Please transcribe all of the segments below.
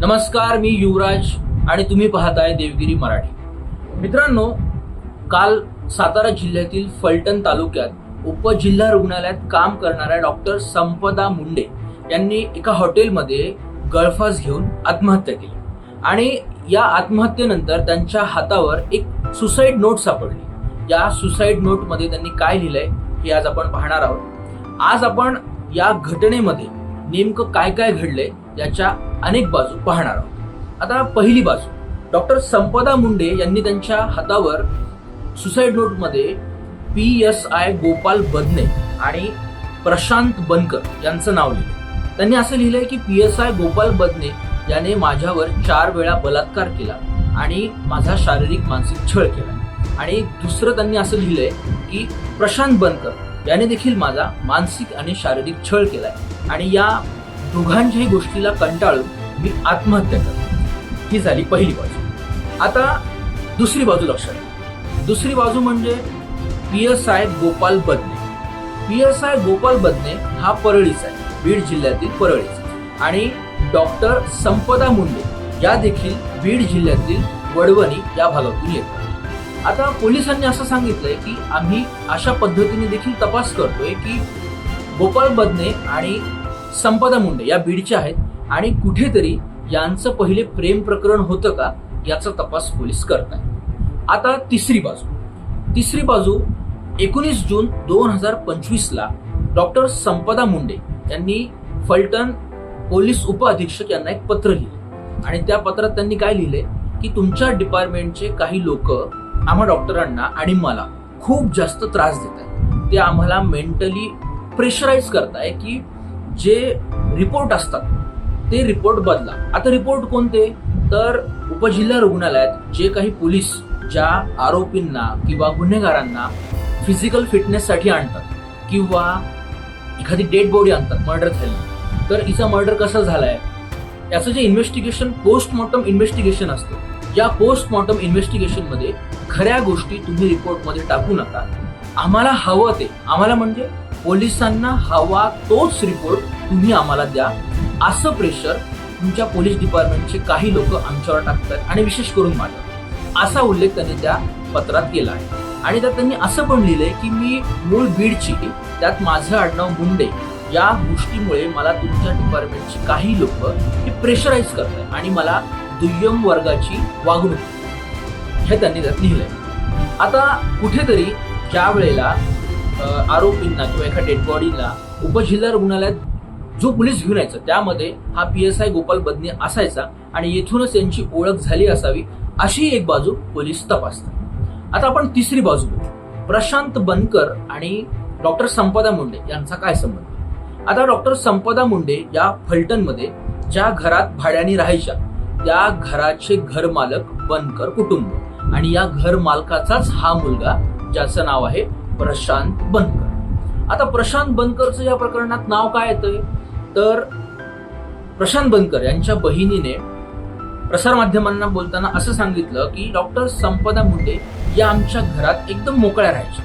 नमस्कार मी युवराज आणि तुम्ही पाहताय देवगिरी मराठी. मित्रांनो काल सातारा जिल्ह्यातील फलटण तालुक्यात उपजिल्हा रुग्णालयात काम करणाऱ्या डॉक्टर संपदा मुंडे यांनी एका हॉटेलमध्ये गळफास घेऊन आत्महत्या केली. आणि या आत्महत्येनंतर त्यांच्या हातावर एक सुसाईड नोट सापडली. या सुसाईड नोटमध्ये त्यांनी काय लिहिलंय हे आज आपण पाहणार आहोत. आज आपण या घटनेमध्ये नेमकं काय काय घडलंय याच्या अनेक बाजू पाहणार आहोत. आता पहिली बाजू. डॉक्टर संपदा मुंडे यांनी त्यांच्या हातावर सुसाईड नोटमध्ये P S I Gopal Badne आणि प्रशांत बनकर यांचं नाव लिहिलं. त्यांनी असं लिहिलंय की P S I Gopal Badne याने माझ्यावर चार वेळा बलात्कार केला आणि माझा शारीरिक मानसिक छळ केला. आणि दुसरं त्यांनी असं लिहिलंय की प्रशांत बनकर याने देखील माझा मानसिक आणि शारीरिक छळ केलाय. आणि या दोघांच्याही गोष्टीला कंटाळून मी आत्महत्या करतो. ही झाली पहिली बाजू. आता दुसरी बाजू लक्षात दुसरी बाजू म्हणजे P S I Gopal Badne. P S I Gopal Badne हा परळीचा आहे. बीड जिल्ह्यातील परळीचा आणि डॉक्टर संपदा मुंडे या देखील बीड जिल्ह्यातील वडवणी या भागातून येतात. आता पोलिसांनी असं सांगितलंय की आम्ही अशा पद्धतीने देखील तपास करतोय की गोपाल बदने आणि संपदा मुंडे या बीडचे आहेत. आणि कुठेतरी यांचं पहिले प्रेम प्रकरण होतं का याचा तपास पोलीस करत आहे आता तिसरी बाजू. तिसरी बाजू एकोणीस जून दोन हजार पंचवीसला डॉक्टर संपदा मुंडे यांनी फलटण पोलीस उपअधीक्षक यांना एक पत्र लिहिले. आणि त्या पत्रात त्यांनी काय लिहिले की तुमच्या डिपार्टमेंटचे काही लोक आम्हा डॉक्टरांना आणि मला खूप जास्त त्रास देत आहेत ते आम्हाला मेंटली प्रेशराईज करताय की जे रिपोर्ट असतात ते रिपोर्ट बदला. आता रिपोर्ट कोणते? तर उपजिल्हा रुग्णालयात जे काही पोलीस ज्या आरोपींना किंवा गुन्हेगारांना फिजिकल फिटनेससाठी आणतात किंवा एखादी डेड बॉडी आणतात मर्डर झाली तर हिचा मर्डर कसा झालाय? याचं जे इन्व्हेस्टिगेशन पोस्टमॉर्टम इन्व्हेस्टिगेशन असतं या पोस्टमॉर्टम इन्व्हेस्टिगेशनमध्ये खऱ्या गोष्टी तुम्ही रिपोर्टमध्ये टाकू नका. आम्हाला हवं ते. आम्हाला म्हणजे पोलिसांना हवा तोच रिपोर्ट तुम्ही आम्हाला द्या. असं प्रेशर तुमच्या पोलीस डिपार्टमेंटचे काही लोक आमच्यावर टाकतात आणि विशेष करून माझ्या असा उल्लेख त्यांनी त्या पत्रात केला आहे. आणि त्यात त्यांनी असं पण लिहिलंय की मी मूळ बीडची त्यात माझं आडनाव मुंडे या गोष्टीमुळे मला तुमच्या डिपार्टमेंटची काही लोक हे प्रेशराईज करतात आणि मला दुय्यम वर्गाची वागणूक. हे त्यांनी त्यात लिहिलंय. आता कुठेतरी ज्या वेळेला आरोपींना किंवा एका डेड बॉडीला उपजिल्हा रुग्णालयात जो पोलीस घेऊन यायचा त्यामध्ये हा P S I Gopal Badne असायचा आणि येथूनच यांची ओळख झाली असावी अशी एक बाजू पोलीस तपासतात. आता आपण तिसरी बाजू बघू. प्रशांत बनकर आणि डॉक्टर संपदा मुंडे यांचा काय संबंध? आता डॉक्टर संपदा मुंडे या फलटणमध्ये ज्या घरात भाड्याने राहायच्या त्या घराचे घर मालक बनकर कुटुंब. आणि या घर मालकाचाच हा मुलगा ज्याचं नाव आहे प्रशांत बनकर. आता प्रशांत बनकरचं या प्रकरणात नाव काय येतंय? तर प्रशांत बनकर यांच्या बहिणीने प्रसारमाध्यमांना बोलताना असं सांगितलं की डॉक्टर संपदा मुंडे या आमच्या घरात एकदम मोकळ्या राहायच्या.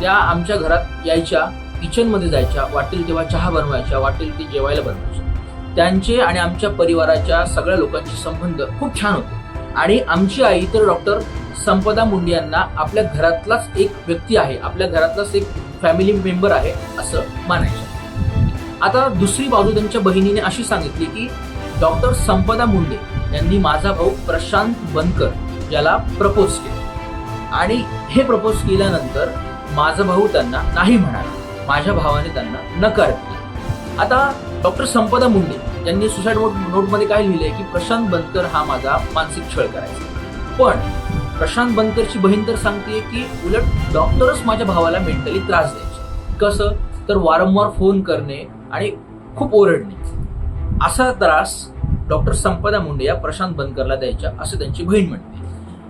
त्या आमच्या घरात यायच्या किचनमध्ये जायच्या वाटेल तेव्हा चहा बनवायच्या वाटेल ते जेवायला बनवायच्या. त्यांचे आणि आमच्या परिवाराच्या सगळ्या लोकांचे संबंध खूप छान होते. आणि आमची आई तर डॉक्टर संपदा मुंडे यांना आपल्या घरातलाच एक व्यक्ती आहे आपल्या घरातलाच एक फॅमिली मेंबर आहे असं मानायचं. आता दुसरी बाजू त्यांच्या बहिणीने अशी सांगितली की डॉक्टर संपदा मुंडे यांनी माझा भाऊ प्रशांत बनकर याला प्रपोज केले. आणि हे प्रपोज केल्यानंतर माझा भाऊ त्यांना नाही म्हणाला. माझ्या भावाने त्यांना नकार दिला. आता डॉक्टर संपदा मुंडे यांनी सुसाईड नोट नोटमध्ये काय लिहिलंय की प्रशांत बनकर हा माझा मानसिक छळ करायचा. पण प्रशांत बनकरची बहीण तर सांगते की उलट डॉक्टरच माझ्या भावाला मेंटली त्रास द्यायचे. कसं? तर वारंवार फोन करणे आणि खूप ओरडणे. असा त्रास डॉक्टर संपदा मुंडे या प्रशांत बनकरला द्यायच्या असं त्यांची बहीण म्हणते.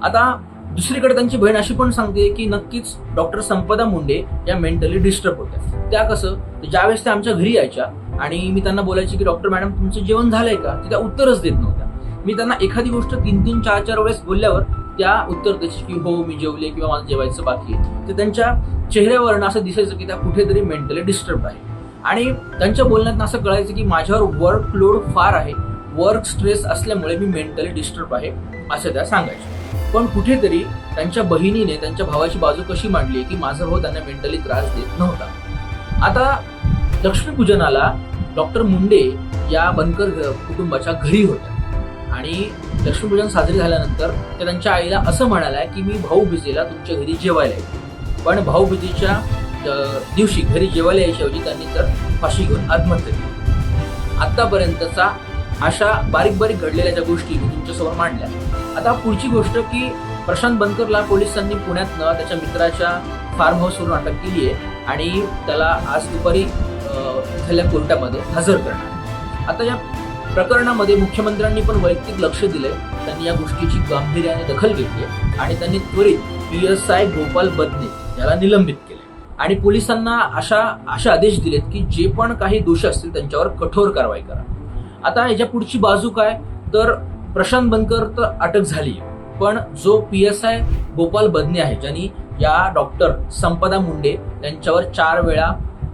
आता दुसरीकडे त्यांची बहीण अशी पण सांगते की नक्कीच डॉक्टर संपदा मुंडे या मेंटली डिस्टर्ब होत्या. त्या कसं? तर ज्यावेळेस त्या आमच्या घरी यायच्या आणि मी त्यांना बोलायचे की डॉक्टर मॅडम तुमचं जेवण झालंय का? त्या उत्तरच देत नव्हत्या. मी त्यांना एखादी गोष्ट तीन तीन चार चार वेळेस बोलल्यावर त्या उत्तर द्यायची की हो मी जेवले किंवा माझं जेवायचं बाकी आहे. तर त्यांच्या चेहऱ्यावरनं असं दिसायचं की त्या कुठेतरी मेंटली डिस्टर्ब आहे. आणि त्यांच्या बोलण्यात असं कळायचं की माझ्यावर वर्कलोड फार आहे. वर्क स्ट्रेस असल्यामुळे मी मेंटली डिस्टर्ब आहे असं त्या सांगायच्या. पण कुठेतरी त्यांच्या बहिणीने त्यांच्या भावाची बाजू कशी मांडली की माझा भाऊ त्यांना मेंटली त्रास देत नव्हता. आता लक्ष्मीपूजनाला डॉक्टर मुंडे या बनकर कुटुंबाच्या घरी होत्या. आणि लक्ष्मीपूजन साजरी झाल्यानंतर त्या त्यांच्या आईला असं म्हणाला की मी भाऊबीजेला तुमच्या घरी जेवायला येईल. पण भाऊबीजेच्या दिवशी घरी जेवायला यायच्याऐवजी त्यांनी तर फाशी घेऊन आत्महत्या केली. आत्तापर्यंतचा अशा बारीक बारीक घडलेल्या ज्या गोष्टी मी तुमच्यासमोर मांडल्या. आता पुढची गोष्ट की प्रशांत बनकरला पोलिसांनी पुण्यातनं त्याच्या मित्राच्या फार्म हाऊसवरून अटक केली आहे आणि त्याला आज दुपारी अ, इथल्या कोर्टामध्ये हजर करणार आता या प्रकरणामध्ये मुख्यमंत्र्यांनी पण वैयक्तिक लक्ष दिलंय. त्यांनी या गोष्टीची गांभीर्याने दखल घेतली आणि त्यांनी त्वरित P S I Gopal Badne याला निलंबित केले आणि पोलिसांना अशा असे आदेश दिलेत की जे पण काही दोष असतील त्यांच्यावर कठोर कारवाई करा. आता याच्या पुढची बाजू काय? तर प्रशांत बनकर तर अटक झाली पण जो P S I Gopal Badne आहे ज्यांनी या डॉक्टर संपदा मुंडे यांच्यावर चार वेळा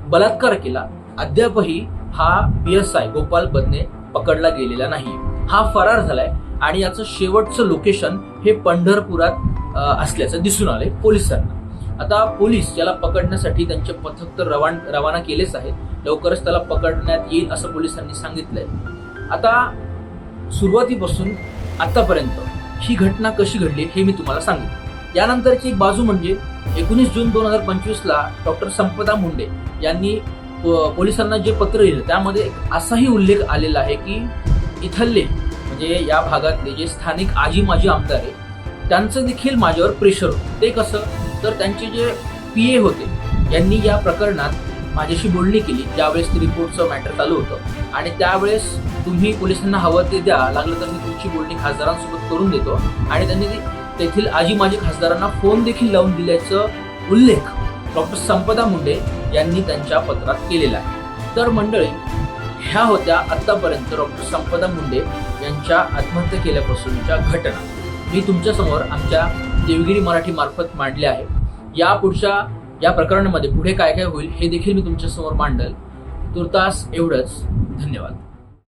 बलात्कार केला अद्यापही हा P S I Gopal Badne पकडला गेलेला नाही. हा फरार झालाय आणि याचं शेवटचं लोकेशन हे पंढरपुरात असल्याचं दिसून आलंय पोलिसांना. आता पोलीस याला पकडण्यासाठी त्यांचे पथक तर रवान रवाना केलेच आहेत. लवकरच त्याला पकडण्यात येईल असं पोलिसांनी सांगितलंय. आता सुरुवातीपासून आतापर्यंत ही घटना कशी घडली हे मी तुम्हाला सांगेन. यानंतरची एक बाजू म्हणजे एकोणीस जून दोन हजार पंचवीसला डॉक्टर संपदा मुंडे यांनी पोलिसांना जे पत्र लिहिलं त्यामध्ये असाही उल्लेख आलेला आहे की इथले म्हणजे या भागातले जे स्थानिक आजी माजी आमदार आहे त्यांचं देखील माझ्यावर प्रेशर होतं. ते कसं? तर त्यांचे जे पी ए होते यांनी या प्रकरणात माझ्याशी बोलणी केली. ज्यावेळेस ते रिपोर्टचं मॅटर चालू होतं. आणि त्यावेळेस तुम्ही पोलिसांना हवं ते द्या लागलं तर मी तुमची बोलणी खासदारांसोबत करून देतो. आणि त्यांनी तेथील आजी माजी खासदारांना फोन देखील लावून दिल्याचं उल्लेख डॉक्टर संपदा मुंडे यांनी त्यांच्या पत्रात केलेला आहे. तर मंडळी ह्या होत्या आतापर्यंत डॉक्टर संपदा मुंडे यांच्या आत्महत्या केल्यापासूनच्या घटना. मी तुमच्यासमोर आमच्या देवगिरी मराठी मार्फत मांडल्या आहे. या पुढच्या या प्रकरणामध्ये पुढे काय काय होईल हे देखील मी तुमच्यासमोर मांडल. तुर्तास एवढंच. धन्यवाद.